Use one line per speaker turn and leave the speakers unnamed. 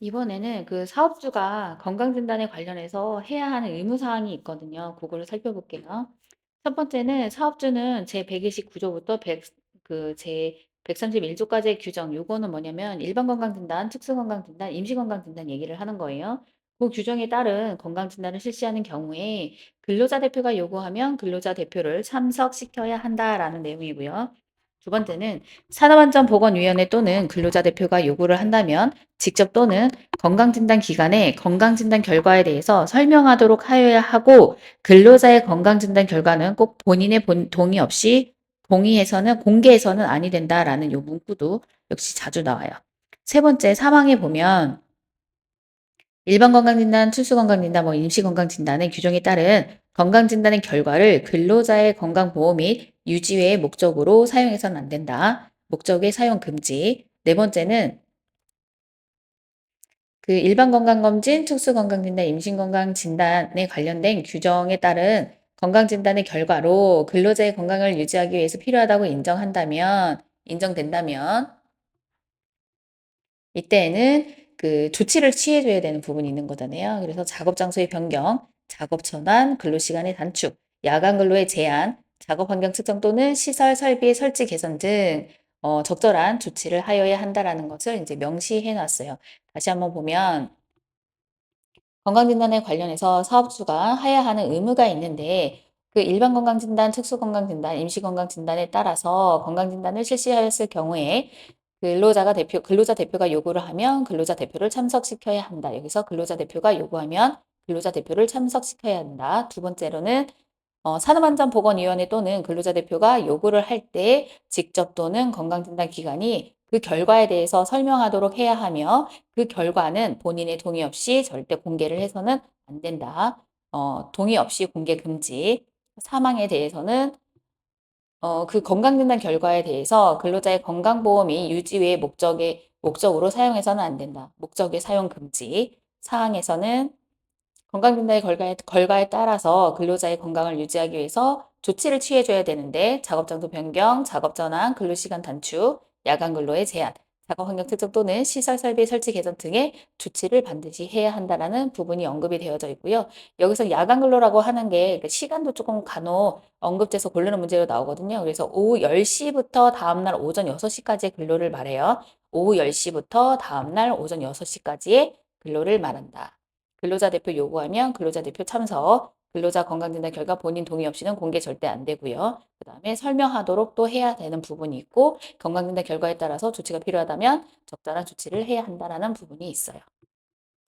이번에는 그 사업주가 건강진단에 관련해서 해야 하는 의무 사항이 있거든요. 그거를 살펴볼게요. 첫 번째는 사업주는 제129 조부터 100 그 제131 조까지의 규정 요거는 뭐냐면 일반 건강진단, 특수 건강진단, 임시 건강진단 얘기를 하는 거예요. 그 규정에 따른 건강진단을 실시하는 경우에 근로자 대표가 요구하면 근로자 대표를 참석시켜야 한다라는 내용이고요. 두 번째는 산업안전보건위원회 또는 근로자 대표가 요구를 한다면 직접 또는 건강진단 기간에 건강진단 결과에 대해서 설명하도록 하여야 하고 근로자의 건강진단 결과는 꼭 본인의 본- 동의 없이 동의해서는 공개해서는 아니 된다라는 요 문구도 역시 자주 나와요. 세 번째 사망에 보면 일반 건강진단, 특수 건강진단, 뭐 임시 건강진단의 규정에 따른 건강진단의 결과를 근로자의 건강보호 및 유지 외의 목적으로 사용해서는 안 된다. 목적의 사용 금지. 네 번째는 그 일반 건강검진, 특수 건강진단, 임신 건강진단에 관련된 규정에 따른 건강진단의 결과로 근로자의 건강을 유지하기 위해서 필요하다고 인정한다면, 인정된다면, 이때에는 그 조치를 취해줘야 되는 부분이 있는 거잖아요. 그래서 작업 장소의 변경, 작업 전환, 근로 시간의 단축, 야간 근로의 제한, 작업 환경 측정 또는 시설 설비 설치 개선 등 어, 적절한 조치를 하여야 한다라는 것을 이제 명시해 놨어요. 다시 한번 보면 건강진단에 관련해서 사업주가 해야 하는 의무가 있는데 그 일반 건강진단, 특수 건강진단, 임시 건강진단에 따라서 건강진단을 실시하였을 경우에 근로자가 대표, 근로자 대표가 요구를 하면 근로자 대표를 참석시켜야 한다. 여기서 근로자 대표가 요구하면 근로자 대표를 참석시켜야 한다. 두 번째로는 어, 산업안전보건위원회 또는 근로자 대표가 요구를 할 때 직접 또는 건강진단 기관이 그 결과에 대해서 설명하도록 해야 하며 그 결과는 본인의 동의 없이 절대 공개를 해서는 안 된다. 어, 동의 없이 공개 금지. 사망에 대해서는 어, 그 건강진단 결과에 대해서 근로자의 건강보호 및 유지 외의 목적의 목적으로 사용해서는 안 된다. 목적의 사용 금지. 사항에서는 건강진단의 결과에, 결과에 따라서 근로자의 건강을 유지하기 위해서 조치를 취해줘야 되는데 작업장소 변경, 작업 전환, 근로시간 단축, 야간 근로의 제한, 작업 환경 특정 또는 시설 설비 설치 개선 등의 조치를 반드시 해야 한다라는 부분이 언급이 되어져 있고요. 여기서 야간 근로라고 하는 게그 시간도 조금 간혹 언급돼서 고르는 문제로 나오거든요. 그래서 오후 10시부터 다음날 오전 6시까지의 근로를 말해요. 오후 10시부터 다음날 오전 6시까지의 근로를 말한다. 근로자 대표 요구하면 근로자 대표 참석, 근로자 건강진단 결과 본인 동의 없이는 공개 절대 안 되고요. 그 다음에 설명하도록 또 해야 되는 부분이 있고 건강진단 결과에 따라서 조치가 필요하다면 적절한 조치를 해야 한다라는 부분이 있어요.